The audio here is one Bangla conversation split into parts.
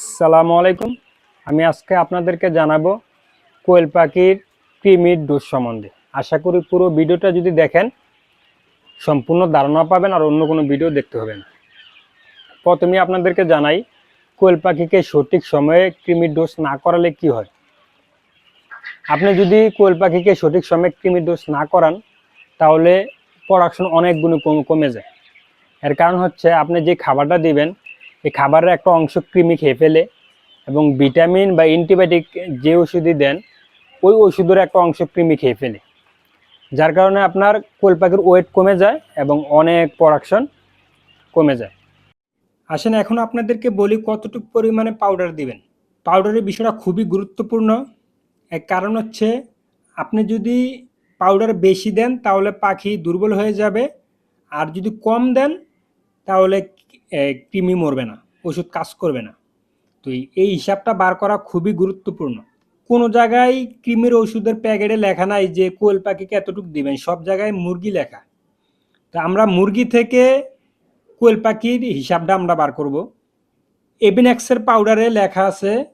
আসসালামু আলাইকুম। আমি আজকে আপনাদেরকে জানাব কোয়েল পাখির কৃমির ডোজ সম্বন্ধে। আশা করি পুরো ভিডিওটা যদি দেখেন, সম্পূর্ণ ধারণা পাবেন আর অন্য কোনো ভিডিও দেখতে হবে না। প্রথমে আপনাদেরকে জানাই, কোয়েল পাখিকে সঠিক সময়ে কৃমির ডোজ না করালে কি হয়? আপনি যদি কোয়েল পাখিকে সঠিক সময়ে কৃমির ডোজ না করান, তাহলে প্রোডাকশন অনেক গুণে কমে যায়। এর কারণ হচ্ছে, আপনি যে খাবারটা দিবেন এই খাবারের একটা অংশ কৃমি খেয়ে ফেলে এবং ভিটামিন বা অ্যান্টিবায়োটিক যে ওষুধই দেন, ওই ওষুধের একটা অংশ কৃমি খেয়ে ফেলে। যার কারণে আপনার কোয়েল পাখির ওয়েট কমে যায় এবং অনেক প্রোডাকশন কমে যায়। আসেন, এখন আপনাদেরকে বলি কতটুকু পরিমাণে পাউডার দিবেন। পাউডারের বিষয়টা খুবই গুরুত্বপূর্ণ। এক কারণ হচ্ছে, আপনি যদি পাউডার বেশি দেন তাহলে পাখি দুর্বল হয়ে যাবে। আর যদি কম দেন তাহলে কৃমি মরবে না, ওষুধ কাজ করবে না। তো এই- হিসাবটা বার করা খুবই গুরুত্বপূর্ণ। কোনো জায়গায় কৃমির ওষুধের প্যাকেটে লেখা নাই যে কোয়েল পাখিকে এতটুকু দিবেন, সব জায়গায় মুরগি লেখা। তো আমরা মুরগি থেকে কোয়েল পাখির হিসাবটা আমরা বার করব। এবিনেক্সের পাউডারে লেখা আছে,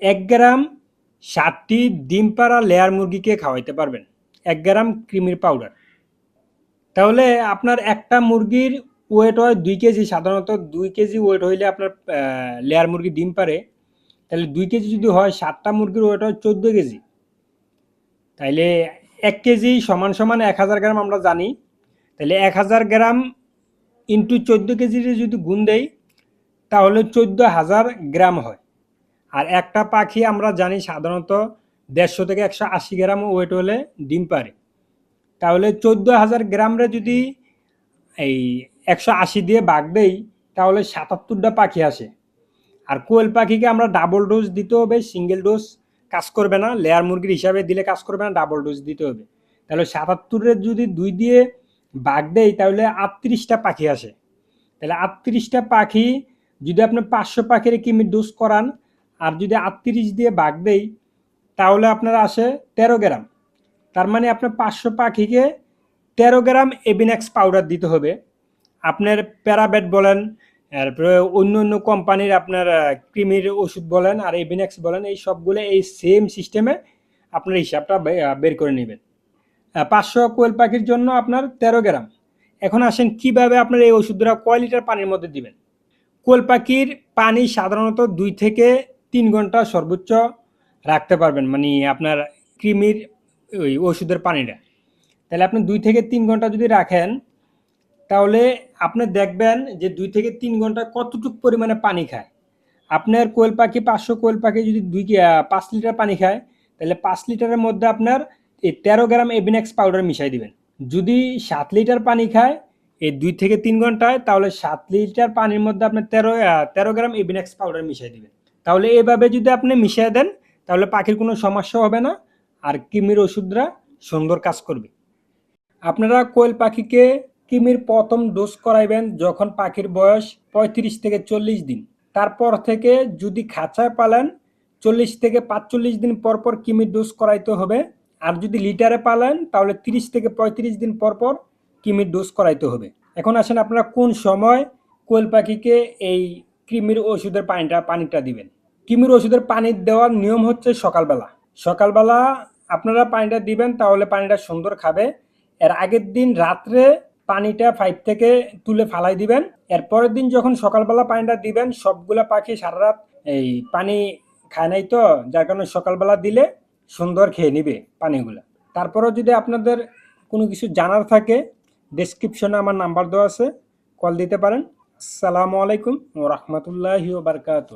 এক গ্রাম সাতটি ডিম পাড়া লেয়ার মুরগিকে খাওয়াইতে পারবেন, এক গ্রাম কৃমির পাউডার। তাহলে আপনার একটা মুরগির ওয়েট হয় দুই কেজি, সাধারণত দুই কেজি ওয়েট হইলে আপনার লেয়ার মুরগি ডিম পারে। তাহলে দুই কেজি যদি হয়, সাতটা মুরগির ওয়েট হয় চোদ্দ কেজি। তাইলে এক কেজি সমান সমান এক হাজার গ্রাম আমরা জানি। তাহলে এক হাজার গ্রাম ইন্টু চোদ্দ কেজির যদি গুণ দেই, তাহলে চোদ্দ হাজার গ্রাম হয়। আর একটা পাখি আমরা জানি সাধারণত দেড়শো থেকে একশো আশি গ্রাম ওয়েট হলে ডিম পারে। তাহলে চোদ্দ হাজার গ্রামরে যদি এই একশো আশি দিয়ে বাঘ দেই, তাহলে সাতাত্তরটা পাখি আসে। আর কোয়েল পাখিকে আমরা ডাবল ডোজ দিতে হবে সিঙ্গেল ডোজ কাজ করবে না লেয়ার মুরগির হিসাবে দিলে কাজ করবে না ডাবল ডোজ দিতে হবে। তাহলে সাতাত্তরের যদি দুই দিয়ে বাঘ দেই, তাহলে আটত্রিশটা পাখি আসে। তাহলে আটত্রিশটা পাখি, যদি আপনি পাঁচশো পাখির কিমি ডোজ করান, আর যদি আটত্রিশ দিয়ে বাঘ দেই, তাহলে আপনার আসে তেরো গ্রাম। তার মানে আপনার পাঁচশো পাখিকে তেরো গ্রাম এবিনেক্স পাউডার দিতে হবে। আপনার প্যারাবেট বলেন, তারপরে অন্য অন্য কোম্পানির আপনার ক্রিমির ওষুধ বলেন আর এবিনেক্স বলেন, এই সবগুলো এই সেম সিস্টেমে আপনার হিসাবটা বের করে নেবেন। পাঁচশো কোয়েল পাখির জন্য আপনার তেরো গ্রাম। এখন আসেন কীভাবে আপনার এই ওষুধটা কয় লিটার পানির মধ্যে দিবেন? কোয়েল পাখির পানি সাধারণত দুই থেকে তিন ঘণ্টা সর্বোচ্চ রাখতে পারবেন মানে আপনার ক্রিমির ওই ওষুধের পানিটা। তাহলে আপনি দুই থেকে তিন ঘণ্টা যদি রাখেন তাহলে আপনি দেখবেন যে দুই থেকে তিন ঘণ্টা কতটুকু পরিমাণে পানি খায়। আপনার কোয়েল পাখি পাঁচশো কোয়েল পাখি যদি দুই পাঁচ লিটার পানি খায়, তাহলে পাঁচ লিটারের মধ্যে আপনার এই তেরো গ্রাম এবিনেক্স পাউডার মিশাই দিবেন। যদি সাত লিটার পানি খায়, এই দুই থেকে তিন ঘন্টায়, তাহলে সাত লিটার পানির মধ্যে আপনার তেরো তেরো গ্রাম এবিনেক্স পাউডার মিশাই দিবেন। তাহলে এভাবে যদি আপনি মিশিয়ে দেন, তাহলে পাখির কোনো সমস্যা হবে না, আর কিমির ওষুধরা সুন্দর কাজ করবে। আপনারা কোয়েল পাখিকে কিমির প্রথম ডোজ করাইবেন যখন পাখির বয়স পঁয়ত্রিশ থেকে চল্লিশ দিন। তারপর থেকে যদি খাঁচায় পালেন, চল্লিশ থেকে পাঁচচল্লিশ দিন পর পর কিমির ডোজ করাইতে হবে। আর যদি লিটারে পালেন, তাহলে তিরিশ থেকে পঁয়ত্রিশ দিন পর পর কিমির ডোজ করাইতে হবে। এখন আসেন আপনারা কোন সময় কোয়েল পাখিকে এই কৃমির ওষুধের পানিটা পানিটা দিবেন? কৃমির ওষুধের পানি দেওয়ার নিয়ম হচ্ছে সকালবেলা। সকালবেলা আপনারা পানিটা দিবেন, তাহলে পানিটা সুন্দর খাবে। এর আগের দিন রাত্রে পানিটা পাইপ থেকে তুলে ফালাই দিবেন। এরপরের দিন যখন সকালবেলা পানিটা দিবেন, সবগুলা পাখি সারা রাত এই পানি খায় নাই তো, যার কারণে সকালবেলা দিলে সুন্দর খেয়ে নিবে পানিগুলো। তারপরেও যদি আপনাদের কোনো কিছু জানার থাকে ডেসক্রিপশনে আমার নাম্বার দেওয়া আছে কল দিতে পারেন। আসসালামু আলাইকুম রহমতুল্লাহি বারকাত